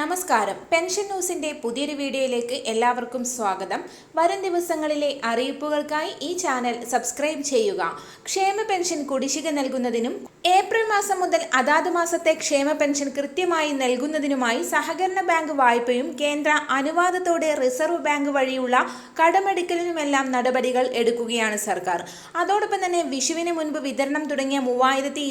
നമസ്കാരം. പെൻഷൻ ന്യൂസിന്റെ പുതിയൊരു വീഡിയോയിലേക്ക് എല്ലാവർക്കും സ്വാഗതം. വരും ദിവസങ്ങളിലെ അറിയിപ്പുകൾക്കായി ഈ ചാനൽ സബ്സ്ക്രൈബ് ചെയ്യുക. ക്ഷേമ പെൻഷൻ കുടിശ്ശിക നൽകുന്നതിനും ഏപ്രിൽ മാസം മുതൽ അതാത് മാസത്തെ ക്ഷേമ പെൻഷൻ കൃത്യമായി നൽകുന്നതിനുമായി സഹകരണ ബാങ്ക് വായ്പയും കേന്ദ്ര അനുവാദത്തോടെ റിസർവ് ബാങ്ക് വഴിയുള്ള കടമെടുക്കലിനുമെല്ലാം നടപടികൾ എടുക്കുകയാണ് സർക്കാർ. അതോടൊപ്പം തന്നെ വിഷുവിന് മുൻപ് വിതരണം തുടങ്ങിയ മൂവായിരത്തി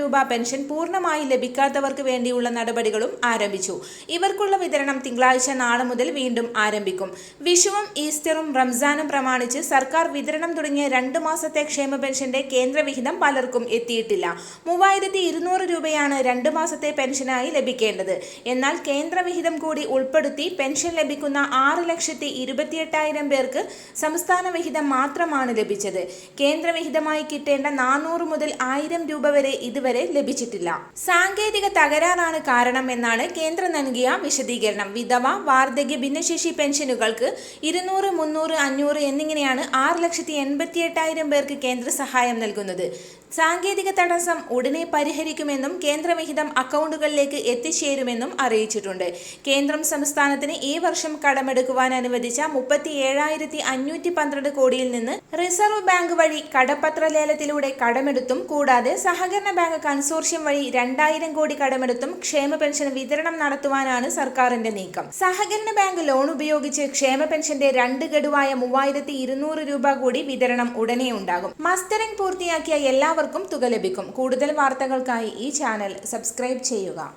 രൂപ പെൻഷൻ പൂർണമായി ലഭിക്കാത്തവർക്ക് വേണ്ടിയുള്ള നടപടികളും ആരംഭിച്ചു. ഇവർക്കുള്ള വിതരണം തിങ്കളാഴ്ച നാളെ മുതൽ വീണ്ടും ആരംഭിക്കും. വിഷുവും ഈസ്റ്ററും റംസാനും പ്രമാണിച്ച് സർക്കാർ വിതരണം തുടങ്ങിയ രണ്ട് മാസത്തെ ക്ഷേമ പെൻഷന്റെ കേന്ദ്രവിഹിതം പലർക്കും എത്തിയിട്ടില്ല. മൂവായിരത്തി ഇരുന്നൂറ് രൂപയാണ് രണ്ട് മാസത്തെ പെൻഷനായി ലഭിക്കേണ്ടത്. എന്നാൽ കേന്ദ്രവിഹിതം കൂടി ഉൾപ്പെടുത്തി പെൻഷൻ ലഭിക്കുന്ന ആറ് ലക്ഷത്തി ഇരുപത്തിയെട്ടായിരം പേർക്ക് സംസ്ഥാന വിഹിതം മാത്രമാണ് ലഭിച്ചത്. കേന്ദ്രവിഹിതമായി കിട്ടേണ്ട നാനൂറ് മുതൽ ആയിരം രൂപ വരെ ഇതുവരെ ലഭിച്ചിട്ടില്ല. സാങ്കേതിക തകരാറാണ് കാരണം എന്നാണ് കേന്ദ്രം നൽകിയ വിശദീകരണം. വിധവ വാർദ്ധക്യ ഭിന്നശേഷി പെൻഷനുകൾക്ക് ഇരുന്നൂറ് മുന്നൂറ് അഞ്ഞൂറ് എന്നിങ്ങനെയാണ് ആറ് ലക്ഷത്തി എൺപത്തി എട്ടായിരം പേർക്ക് കേന്ദ്ര സഹായം നൽകുന്നത്. സാങ്കേതിക തടസ്സം ഉടനെ പരിഹരിക്കുമെന്നും കേന്ദ്രവിഹിതം അക്കൗണ്ടുകളിലേക്ക് എത്തിച്ചേരുമെന്നും അറിയിച്ചിട്ടുണ്ട്. കേന്ദ്രം സംസ്ഥാനത്തിന് ഈ വർഷം കടമെടുക്കുവാൻ അനുവദിച്ച മുപ്പത്തി ഏഴായിരത്തി അഞ്ഞൂറ്റി പന്ത്രണ്ട് കോടിയിൽ നിന്ന് റിസർവ് ബാങ്ക് വഴി കടപ്പത്ര ലേലത്തിലൂടെ കടമെടുത്തും കൂടാതെ സഹകരണ ബാങ്ക് കൺസോർഷ്യം വഴി രണ്ടായിരം കോടി കടമെടുത്തും ക്ഷേമ പെൻഷൻ വിതരണം നടത്തുവാനാണ് സർക്കാരിന്റെ നീക്കം. സഹകരണ ബാങ്ക് ലോൺ ഉപയോഗിച്ച് ക്ഷേമ പെൻഷന്റെ രണ്ട് ഗഡുവായ മൂവായിരത്തി ഇരുന്നൂറ് രൂപ കൂടി വിതരണം ഉടനെ ഉണ്ടാകും. മസ്റ്ററിംഗ് പൂർത്തിയാക്കിയ എല്ലാവർക്കും തുക ലഭിക്കും. കൂടുതൽ വാർത്തകൾക്കായി ഈ ചാനൽ സബ്സ്ക്രൈബ് ചെയ്യുക.